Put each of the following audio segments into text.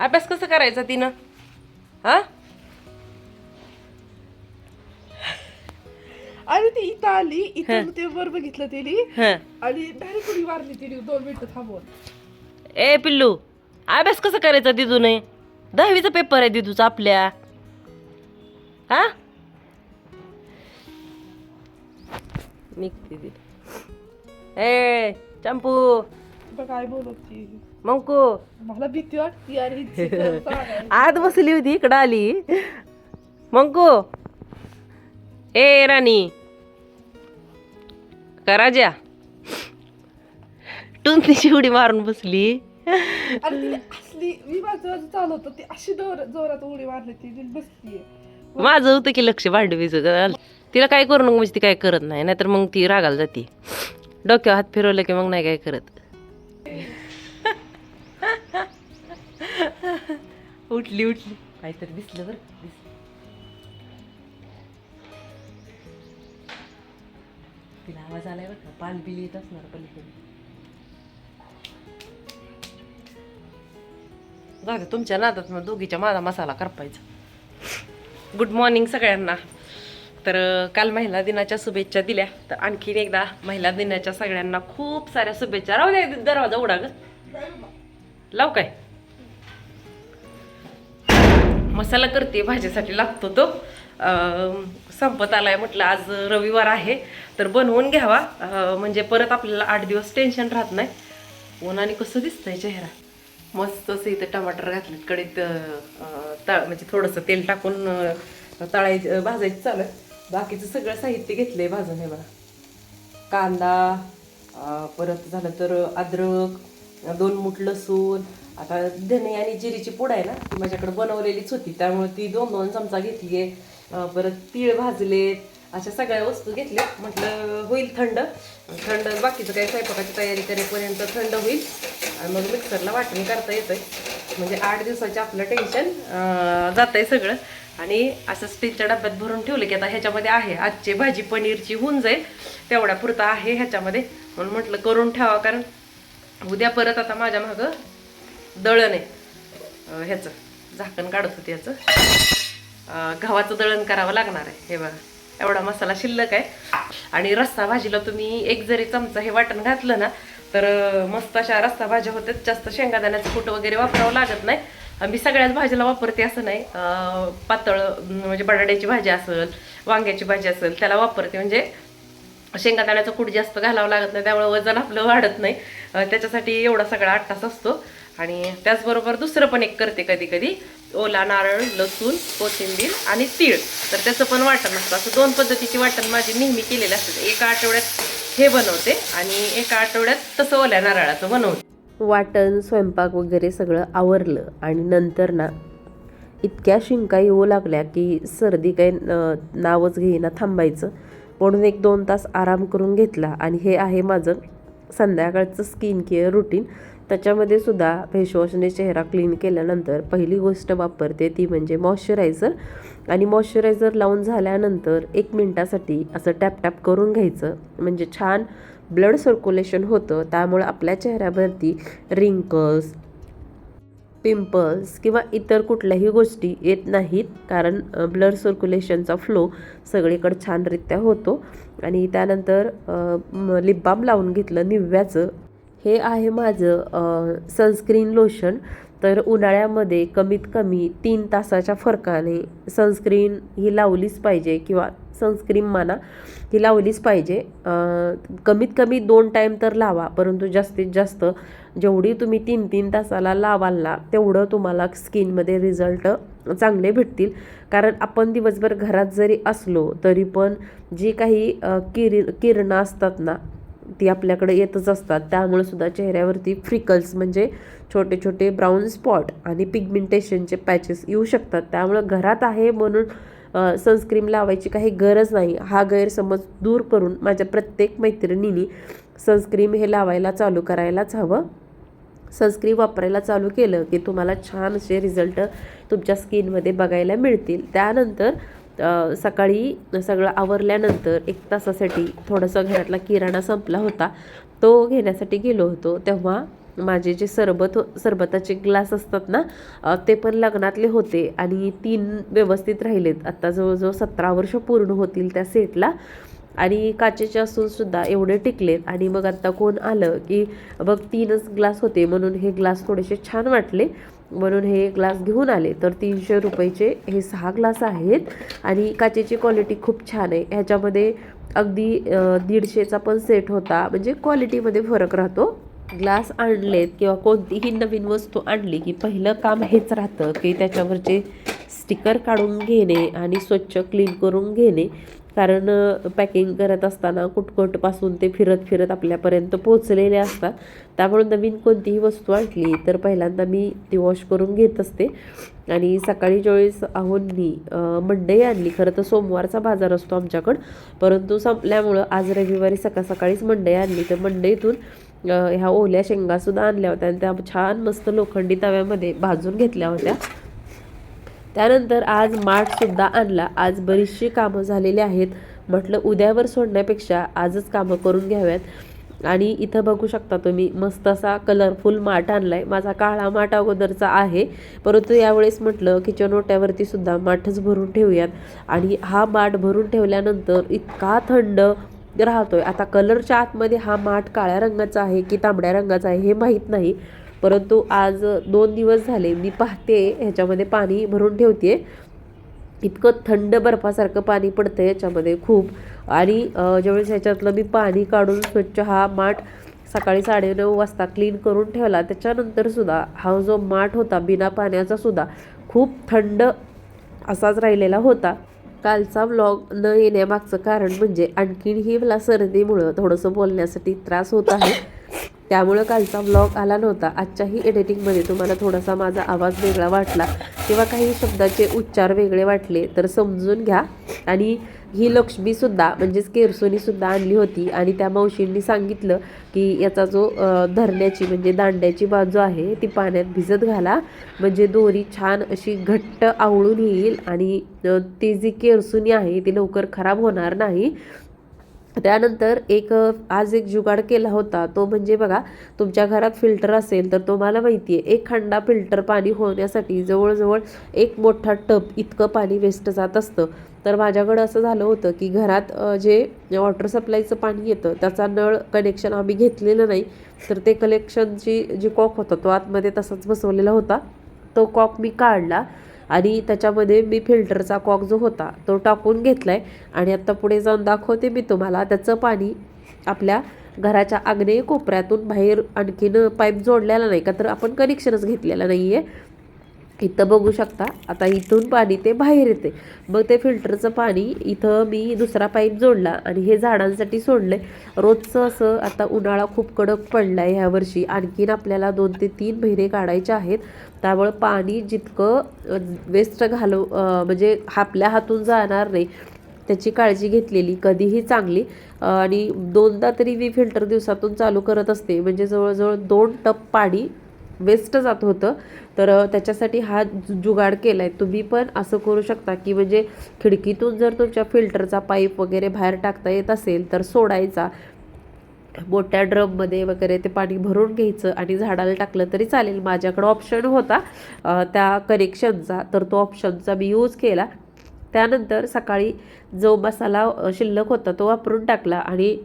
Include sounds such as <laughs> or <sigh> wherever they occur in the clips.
अभ्यास कसं करायचा तिनं? हा? आणि ती इथं आली इथं ते वर बघितलं तिने. आणि डायरेक्ट उडी मारली तिने दोन मिनिटं थांबवून. ए पिल्लू अभ्यास कसं करायचा दिदूने? दहावीचा पेपर आहे दिदूचा आपल्या. हा? निघते ए चंपू. बघ काय मंकू. मला भीती वाटती हिची तर <laughs> सांगायला. आत बसली होती इकडं आली. मंकू. ए राणी. कराजा टुनतीची उडी मारून बसली. आणि असली मी माझं माझं चालवतो ती अशी जोर जोरात उडी मारली ती ती बसतीये. माझं होतं की लक्ष भांडवीचं. तिला काय करू नको म्हणजे ती काय करत नाही. नाहीतर मग ती रागाला जाते. डोक्यावर हात फिरवलं की मग नाही काय करत. उठली उठली. काहीतरी दिसलं बरं दिसलं. तिला आवाज आलाय बरं का? पाल बिल येत असणार पलीकडे. जाऊ दे, तुमच्या नादात मग दोघीच्या माझा मसाला करपायचा. गुड मॉर्निंग सगळ्यांना. तर काल महिला दिनाच्या शुभेच्छा दिल्या. तर आणखीन एकदा महिला दिनाच्या सगळ्यांना खूप साऱ्या शुभेच्छा. राहू द्या दरवाजा उडा ग. लाव काय? मसाला करते भाजीसाठी लागतो तो. संपत आलाय म्हटलं आज रविवार आहे. तर बनवून घ्यावा. म्हणजे परत आपल्याला आठ दिवस टेन्शन राहत नाही. उन्हाने कसं दिसतंय चेहरा. मस्त असं इथं टमाटर घातलेत कडीत तळ म्हणजे थोडंसं तेल टाकून तळायचं भाजायचं चालू आहे. बाकीचं सगळं साहित्य घेतलंय भाजून हे बघा. कांदा परत झालं तर अद्रक दोन मुठ लसूण आता धने आणि जिरीची पूड आहे ना ती माझ्याकडे बनवलेलीच होती त्यामुळे ती दोन दोन चमचा घेतली आहे परत तीळ भाजलेत अशा सगळ्या वस्तू घेतल्या. म्हटलं होईल थंड. थंड बाकीचं काही स्वयंपाकाची तयारी करेपर्यंत थंड होईल. आणि मग मिक्सरला वाटणी करता येतं म्हणजे आठ दिवसाचं आपलं टेन्शन जात आहे सगळं. आणि असं स्टीलच्या डब्यात भरून ठेवलं की आता ह्याच्यामध्ये आहे. आजची भाजी पनीरची होऊन जाईल. तेवढ्या पुरता आहे ह्याच्यामध्ये. म्हणून म्हटलं करून ठेवा कारण उद्या परत आता माझ्या मागं दळण आहे. ह्याचं झाकण काढत होते ह्याचं. गव्हाचं दळण करावं लागणार आहे. हे बघा एवढा मसाला शिल्लक आहे. आणि रस्सा भाजीला तुम्ही एक जरी चमचा हे वाटण घातलं ना तर मस्त अशा रस्सा भाज्या होतात जास्त शेंगादाण्याचं कूट वगैरे वापरावं लागत नाही. मी सगळ्याच भाजीला वापरते असं नाही. पातळ म्हणजे बटाट्याची भाजी असेल वांग्याची भाजी असेल त्याला वापरते. म्हणजे शेंगादाण्याचं कूट जास्त घालावं लागत नाही त्यामुळे वजन आपलं वाढत नाही. त्याच्यासाठी एवढा सगळा आट्टास असतो. आणि त्याचबरोबर दुसरं पण एक करते कधी कधी ओला नारळ लसूण कोथिंबीर आणि तीळ. तर त्याचं पण वाटण असतं. असं दोन पद्धतीची वाटण माझी नेहमी केलेली असते. एका आठवड्यात हे बनवते आणि एका आठवड्यात तसं ओल्या नारळाचं बनवते. वाटण स्वयंपाक वगैरे सगळं आवरलं आणि नंतर ना इतक्या शिंका येऊ लागल्या की सर्दी काही नावच घेईना थांबायचं. म्हणून एक दोन तास आराम करून घेतला आणि हे आहे माझं संध्याकाळचं स्किन केअर रुटीन त्याच्यामध्ये सुद्धा फेसवॉशने चेहरा क्लीन केल्यानंतर पहिली गोष्ट वापरते ती म्हणजे मॉइश्चरायझर आणि मॉइश्चरायझर लावून झाल्यानंतर एक मिनटासाठी असं टॅप टॅप करून घ्यायचं. म्हणजे छान ब्लड सर्क्युलेशन होतं त्यामुळे आपल्या चेहऱ्यावरती रिंकल्स पिंपल्स किंवा इतर कुठल्याही गोष्टी येत नाहीत कारण ब्लड सर्क्युलेशनचा फ्लो सगळीकडे छानरित्या होतो. आणि त्यानंतर लिपबाम लावून घेतलं निव्याचं हे आहे माझं सनस्क्रीन लोशन तर उन्हाळ्यामध्ये कमीत कमी तीन तासाच्या फरकाने सनस्क्रीन ही लावलीच पाहिजे किंवा सनस्क्रीम माना ही लावलीच पाहिजे. कमीत कमी दोन टाईम तर लावा परंतु जास्तीत जास्त जेवढी तुम्ही तीन तीन तासाला लावाल ना तेवढं तुम्हाला स्किनमध्ये रिझल्ट चांगले भेटतील. कारण आपण दिवसभर घरात जरी असलो तरी पण जी काही किरी किर किरणं असतात ना ती आपल्याकडे येतच असतात. त्यामुळे सुद्धा चेहऱ्यावरती फ्रिकल्स म्हणजे छोटे छोटे ब्राऊन स्पॉट आणि पिगमेंटेशनचे पॅचेस येऊ शकतात. त्यामुळं घरात आहे म्हणून सनस्क्रीम लावायची काही गरज नाही. हा गैरसमज दूर करून माझ्या प्रत्येक मैत्रिणींनी सनस्क्रीम हे लावायला चालू करायलाच हवं. सनस्क्रीन वापरायला चालू केलं की तुम्हाला छान असे रिझल्ट तुमच्या स्किनमध्ये बघायला मिळतील. त्यानंतर सकाळी सगळं आवरल्यानंतर एक तासासाठी थोडंसं घरातला किराणा संपला होता. तो घेण्यासाठी गेलो होतो. तेव्हा माझे जे सरबत हो- सरबताचे ग्लास असतात ना ते पण लग्नातले होते आणि तीन व्यवस्थित राहिलेत. आत्ता जवळजवळ सतरा वर्ष पूर्ण होतील त्या सेटला. आणि काचेचे असूनसुद्धा एवढे टिकलेत. आणि मग आत्ता कोण आलं की बघ तीनच ग्लास होते म्हणून हे ग्लास थोडेसे छान वाटले. म्हणून हे ग्लास घेऊन आले. तर तीनशे रुपयाचे हे सहा ग्लास आहेत. आणि काचेची क्वालिटी खूप छान आहे. ह्याच्यामध्ये अगदी दीडशेचा पण सेट होता. म्हणजे क्वालिटीमध्ये फरक राहतो. ग्लास आणलेत किंवा कोणतीही नवीन वस्तू आणली की पहिलं काम हेच राहतं की त्याच्यावरचे स्टिकर काढून घेणे आणि स्वच्छ क्लीन करून घेणे. कारण पॅकिंग करत असताना कुटकुटपासून ते फिरत फिरत आपल्यापर्यंत पोचलेले असतात. त्यामुळे नवीन कोणतीही वस्तू आणली तर पहिल्यांदा मी ती वॉश करून घेत असते. आणि सकाळी ज्यावेळेस आहोंनी मंडई आणली खरं तर सोमवारचा बाजार असतो आमच्याकडं. परंतु संपल्यामुळं आज रविवारी सकाळ सकाळीच मंडई आणली. तर मंडईतून ह्या ओल्या शेंगासुद्धा आणल्या होत्या आणि त्या छान मस्त लोखंडी तव्यामध्ये भाजून घेतल्या होत्या. त्यानंतर आज माठसुद्धा आणला. आज बरीचशी कामं झालेली आहेत. म्हटलं उद्यावर सोडण्यापेक्षा आजच कामं करून घ्याव्यात. आणि इथं बघू शकता तुम्ही मस्त असा कलरफुल माठ आणला आहे माझा काळा माठ अगोदरचा आहे. परंतु यावेळेस म्हटलं किचन ओट्यावरती सुद्धा माठच भरून ठेवूयात. आणि हा माठ भरून ठेवल्यानंतर इतका थंड राहतोय. आता कलरच्या आतमध्ये हा माठ काळ्या रंगाचा आहे की तांबड्या रंगाचा आहे हे माहीत नाही. परंतु आज दोन दिवस झाले मी पाहते ह्याच्यामध्ये पाणी भरून ठेवते इतकं थंड बर्फासारखं पाणी पडतं याच्यामध्ये खूप. आणि ज्यावेळेस ह्याच्यातलं मी पाणी काढून स्वच्छ हा माठ सकाळी साडेनऊ वाजता क्लीन करून ठेवला त्याच्यानंतरसुद्धा हा जो माठ होता बिना पाण्याचा सुद्धा खूप थंड असाच राहिलेला होता. कालचा व्लॉग न येण्यामागचं कारण म्हणजे आणखीनही मला सर्दीमुळं थोडंसं बोलण्यासाठी त्रास होत आहे. त्यामुळं कालचा व्लॉग आला नव्हता. आजच्याही एडिटिंगमध्ये तुम्हाला थोडासा माझा आवाज वेगळा वाटला किंवा काही शब्दाचे उच्चार वेगळे वाटले तर समजून घ्या. आणि ही लक्ष्मीसुद्धा म्हणजेच केरसोनीसुद्धा आणली होती. आणि त्या मावशींनी सांगितलं की याचा जो धरण्याची म्हणजे दांड्याची बाजू आहे ती पाण्यात भिजत घाला. म्हणजे दोरी छान अशी घट्ट आवळून येईल आणि ती जी केरसुनी आहे ती लवकर खराब होणार नाही. त्यानंतर एक आज एक जुगाड केला होता. तो म्हणजे बघा तुमच्या घरात फिल्टर असेल तर तुम्हाला माहिती आहे एक खंडा फिल्टर पाणी होण्यासाठी जवळजवळ एक मोठा टब इतकं पाणी वेस्ट जात असतं. तर माझ्याकडं असं झालं होतं की घरात जे वॉटर सप्लायचं पाणी येतं त्याचा नळ कनेक्शन आम्ही घेतलेलं नाही. तर ते कलेक्शनची जी कॉक होता तो आतमध्ये तसाच बसवलेला होता. तो कॉक मी काढला. आणि त्याच्यामध्ये मी फिल्टरचा कॉक जो होता तो टाकून घेतला आहे आणि आत्ता पुढे जाऊन दाखवते मी तुम्हाला. त्याचं पाणी आपल्या घराच्या आग्नेय कोपऱ्यातून बाहेर आणखीन पाईप जोडलेला नाही का तर आपण कनेक्शनच घेतलेलं नाही आहे इथं बघू शकता. आता इथून पाणी ते बाहेर येते. मग ते फिल्टरचं पाणी इथं मी दुसरा पाईप जोडला आणि हे झाडांसाठी सोडलं आहे रोजचं असं आता उन्हाळा खूप कडक पडला आहे ह्यावर्षी आणखीन आपल्याला दोन ते तीन महिने काढायचे आहेत. त्यामुळं पाणी जितकं वेस्ट घालव म्हणजे आपल्या हातून जाणार नाही त्याची काळजी घेतलेली कधीही चांगली. आणि दोनदा तरी मी फिल्टर दिवसातून चालू करत असते. म्हणजे जवळजवळ दोन टप पाणी वेस्ट जात होतं. तर त्याच्यासाठी हा जु- जुगाड केला आहे तुम्ही पण असं करू शकता की म्हणजे खिडकीतून जर तुमच्या फिल्टरचा पाईप वगैरे बाहेर टाकता येत असेल तर सोडायचा. मोठ्या ड्रममध्ये वगैरे ते पाणी भरून घ्यायचं आणि झाडाला टाकलं तरी चालेल. माझ्याकडं ऑप्शन होता त्या कनेक्शनचा तर तो ऑप्शनचा मी यूज केला. त्यानंतर सकाळी जो मसाला शिल्लक होता तो वापरून टाकला आणि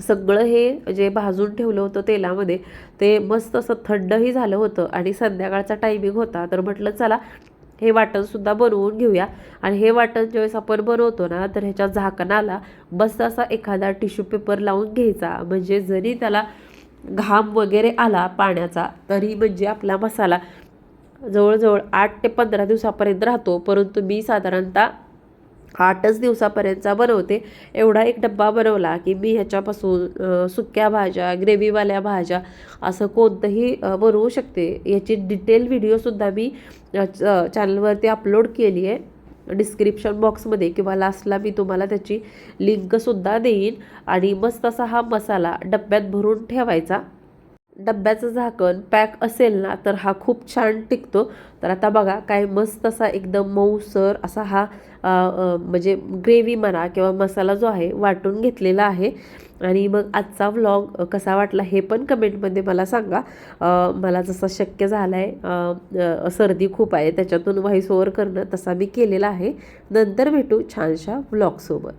सगळं हे जे भाजून ठेवलं होतं तेलामध्ये ते मस्त असं थंडही झालं होतं आणि संध्याकाळचा टायमिंग होता. तर म्हटलं चला हे वाटणसुद्धा बनवून घेऊया. आणि हे वाटण ज्यावेळेस आपण बनवतो ना तर ह्याच्या झाकणाला मस्त असा एखादा टिश्यू पेपर लावून घ्यायचा. म्हणजे जरी त्याला घाम वगैरे आला पाण्याचा तरी म्हणजे आपला मसाला जवळजवळ आठ ते पंधरा दिवसापर्यंत राहतो. परंतु मी साधारणतः आठच दिवसापर्यंतचा बनवते एवढा एक डब्बा बनवला की मी ह्याच्यापासून सुक्या भाज्या ग्रेव्हीवाल्या भाज्या असं कोणतंही बनवू शकते. याची डिटेल व्हिडिओसुद्धा मी च- चॅनलवरती अपलोड केली आहे. डिस्क्रिप्शन बॉक्समध्ये किंवा लास्टला मी तुम्हाला त्याची लिंकसुद्धा देईन. आणि मस्त असा हा मसाला डब्यात भरून ठेवायचा. डब्याचं झाकण पॅक असेल ना तर हा खूप छान टिकतो. तर आता बघा काय मस्त असा एकदम मऊसर असा हा म्हणजे ग्रेव्ही म्हणा किंवा मसाला जो आहे वाटून घेतलेला आहे. आणि मग आजचा व्लॉग कसा वाटला हे पण कमेंटमध्ये मला सांगा. मला जसा शक्य झाला आहे सर्दी खूप आहे त्याच्यातून व्हॉइस ओव्हर करणं तसा मी केलेला आहे. नंतर भेटू छानशा व्लॉगसोबत